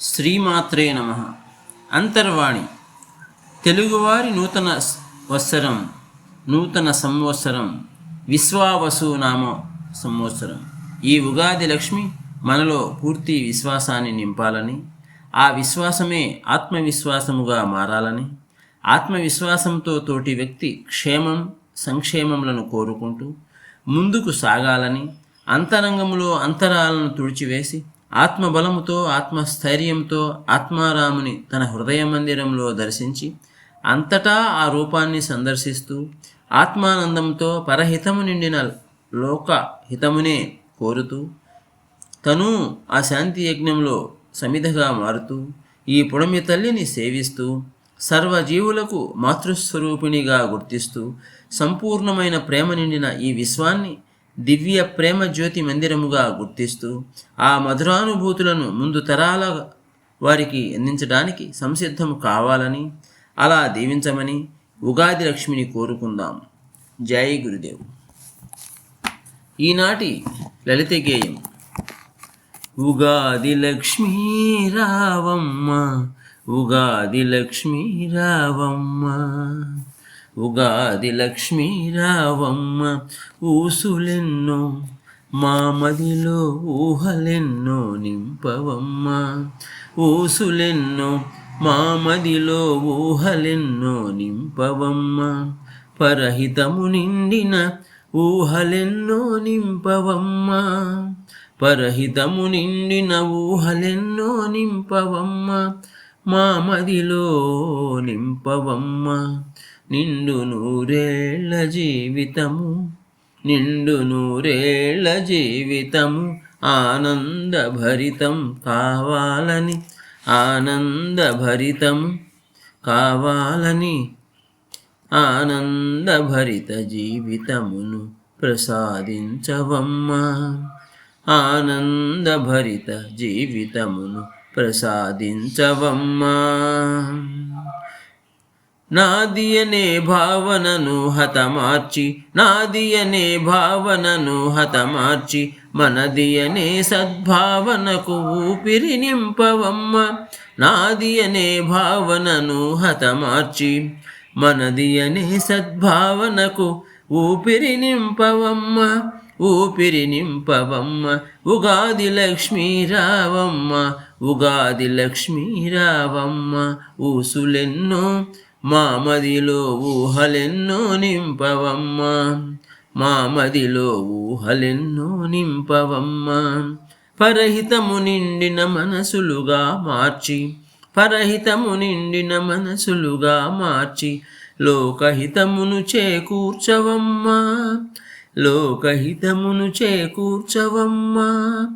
శ్రీమాత్రే నమ. అంతర్వాణి. తెలుగువారి నూతన వత్సరం నూతన సంవత్సరం విశ్వావసు నామ సంవత్సరం. ఈ ఉగాది లక్ష్మి మనలో పూర్తి విశ్వాసాన్ని నింపాలని ఆ విశ్వాసమే ఆత్మవిశ్వాసముగా మారాలని ఆత్మవిశ్వాసంతో తోటి వ్యక్తి క్షేమం సంక్షేమములను కోరుకుంటూ ముందుకు సాగాలని అంతరంగంలో అంతరాలను తుడిచివేసి ఆత్మబలముతో ఆత్మస్థైర్యంతో ఆత్మారాముని తన హృదయ మందిరంలో దర్శించి అంతటా ఆ రూపాన్ని సందర్శిస్తూ ఆత్మానందంతో పరహితము నిండిన లోక హితమునే కోరుతూ తను ఆ శాంతి యజ్ఞంలో సమిధగా మారుతూ ఈ పుడమి తల్లిని సేవిస్తూ సర్వజీవులకు మాతృస్వరూపిణిగా గుర్తిస్తూ సంపూర్ణమైన ప్రేమ నిండిన ఈ విశ్వాన్ని దివ్య ప్రేమ జ్యోతి మందిరముగా గుర్తిస్తూ ఆ మధురానుభూతులను ముందు తరాల వారికి అందించడానికి సంసిద్ధం కావాలని అలా దీవించమని ఉగాది లక్ష్మిని కోరుకుందాం. జై గురుదేవ్. ఈనాటి లలిత గేయం ఉగాది లక్ష్మీ రావమ్మ ఉగాది లక్ష్మీ రావమ్మ. ఉగాది లక్ష్మీ రావమ్మ ఊసులెన్నో మా మదిలో ఊహలెన్నో నింపవమ్మ ఊసులెన్నో మా మదిలో ఊహలెన్నో నింపవమ్మ పరహితము నిండిన ఊహలెన్నో నింపవమ్మ పరహితము నిండిన ఊహలెన్నో నింపవమ్మ మా మదిలో నింపవమ్మ. నిండు నూరేళ్ళ జీవితము నిండు నూరేళ్ళ జీవితము ఆనందభరితం కావాలని ఆనందభరితం కావాలని ఆనందభరిత జీవితమును ప్రసాదించవమ్మా. ఆనందభరిత జీవితమును ప్రసాదించవమ్మా. నాదియనే భావనను హతమార్చి నాదియనే భావనను హతమార్చి మనదియనే సద్భావనకు ఊపిరి నింపవమ్మ. నాదియనే భావనను హతమార్చి మనదియనే సద్భావనకు ఊపిరి నింపవమ్మ. ఊపిరి నింపవమ్మ ఉగాది లక్ష్మీ రావమ్మ. ఉగాది లక్ష్మీ రావమ్మ ఊసులెన్నో మామదిలో ఊహలెన్నో నింపవమ్మ. మామదిలో ఊహలెన్నో నింపవమ్మ. పరహితము నిండిన మనసులుగా మార్చి పరహితము నిండిన మనసులుగా మార్చి లోకహితమును చేకూర్చవమ్మా. లోకహితమును చేకూర్చవమ్మా.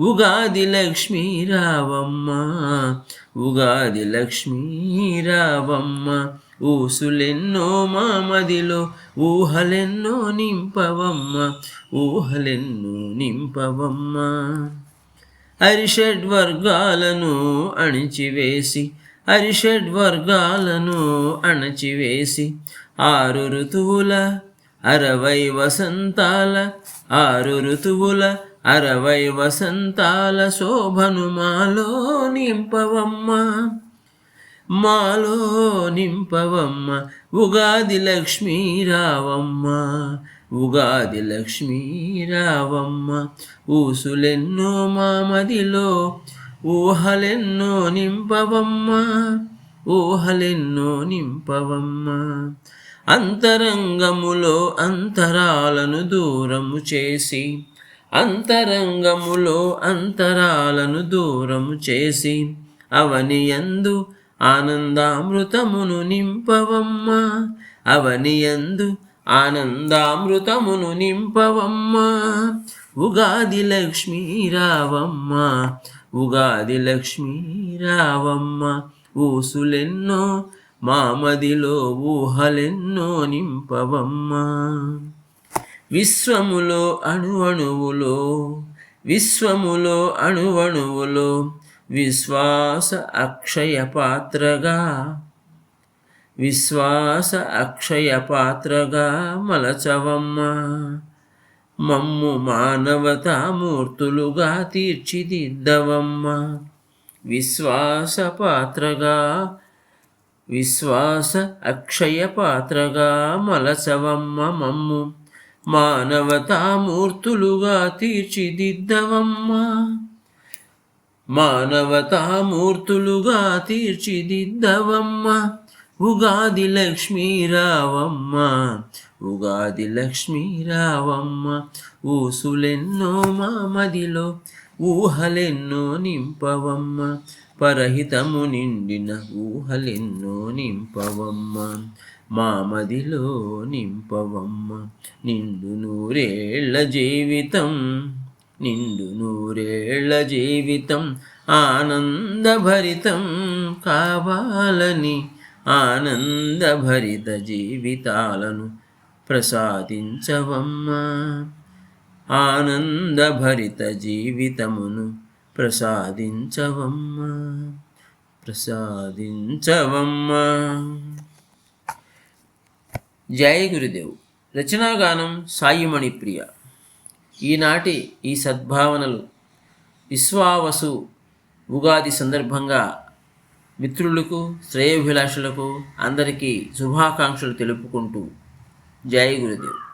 ఉగాది లక్ష్మీ రావమ్మ. ఉగాది లక్ష్మీ రావమ్మ. ఊసులెన్నో మా మదిలో ఊహలెన్నో నింపవమ్మ. ఊహలెన్నో నింపవమ్మ. అరిషడ్ వర్గాలను అణిచివేసి అరిషడ్ వర్గాలను అణచివేసి ఆరు ఋతువుల అరవై వసంతాల ఆరు ఋతువుల అరవై వసంతాల శోభను మాలో నింపవమ్మ. మాలో నింపవమ్మ ఉగాది లక్ష్మీ రావమ్మ. ఉగాది లక్ష్మీ రావమ్మ ఊసులెన్నో మామదిలో ఊహలెన్నో నింపవమ్మ. ఊహలెన్నో నింపవమ్మ. అంతరంగములో అంతరాలను దూరము చేసి అంతరంగములో అంతరాలను దూరము చేసి అవనియందు ఆనందామృతమును నింపవమ్మ అవనియందు ఆనందామృతమును నింపవమ్మ. ఉగాది లక్ష్మీ రావమ్మ ఉగాది లక్ష్మీ రావమ్మ ఊసులెన్నో మామదిలో ఊహలెన్నో నింపవమ్మ. విశ్వములో అణువణువులో విశ్వములో అణువణువులో విశ్వాస అక్షయ పాత్రగా విశ్వాస అక్షయ పాత్రగా మలచవమ్మ. మమ్ము మానవతామూర్తులుగా తీర్చిదిద్దవమ్మ. విశ్వాసపాత్రగా విశ్వాస అక్షయ పాత్రగా మలసవమ్మ మమ్ము. మానవతామూర్తులుగా తీర్చిదిద్దవమ్మ. మానవతామూర్తులుగా తీర్చిదిద్దవమ్మ. ఉగాది లక్ష్మీరావమ్మ. ఉగాది లక్ష్మీరావమ్మ. ఊసులెన్నో మా మదిలో ఊహలెన్నో నింపవమ్మ. పరహితము నిండిన ఊహలెన్నో నింపవమ్మ. మామదిలో నింపవమ్మ. నిండు నూరేళ్ళ జీవితం నిండు నూరేళ్ళ జీవితం ఆనందభరితం కావాలని ఆనందభరిత జీవితాలను ప్రసాదించవమ్మా. ఆనందభరిత జీవితమును ప్రసాదించవమ్మా ప్రసాదించవమ్మా. జయ గురుదేవ్. రచనాగానం సాయిమణి ప్రియ. ఈనాటి ఈ సద్భావనలు విశ్వావసు ఉగాది సందర్భంగా మిత్రులకు శ్రేయోభిలాషులకు అందరికీ శుభాకాంక్షలు తెలుపుకుంటూ జై గురుదేవ్.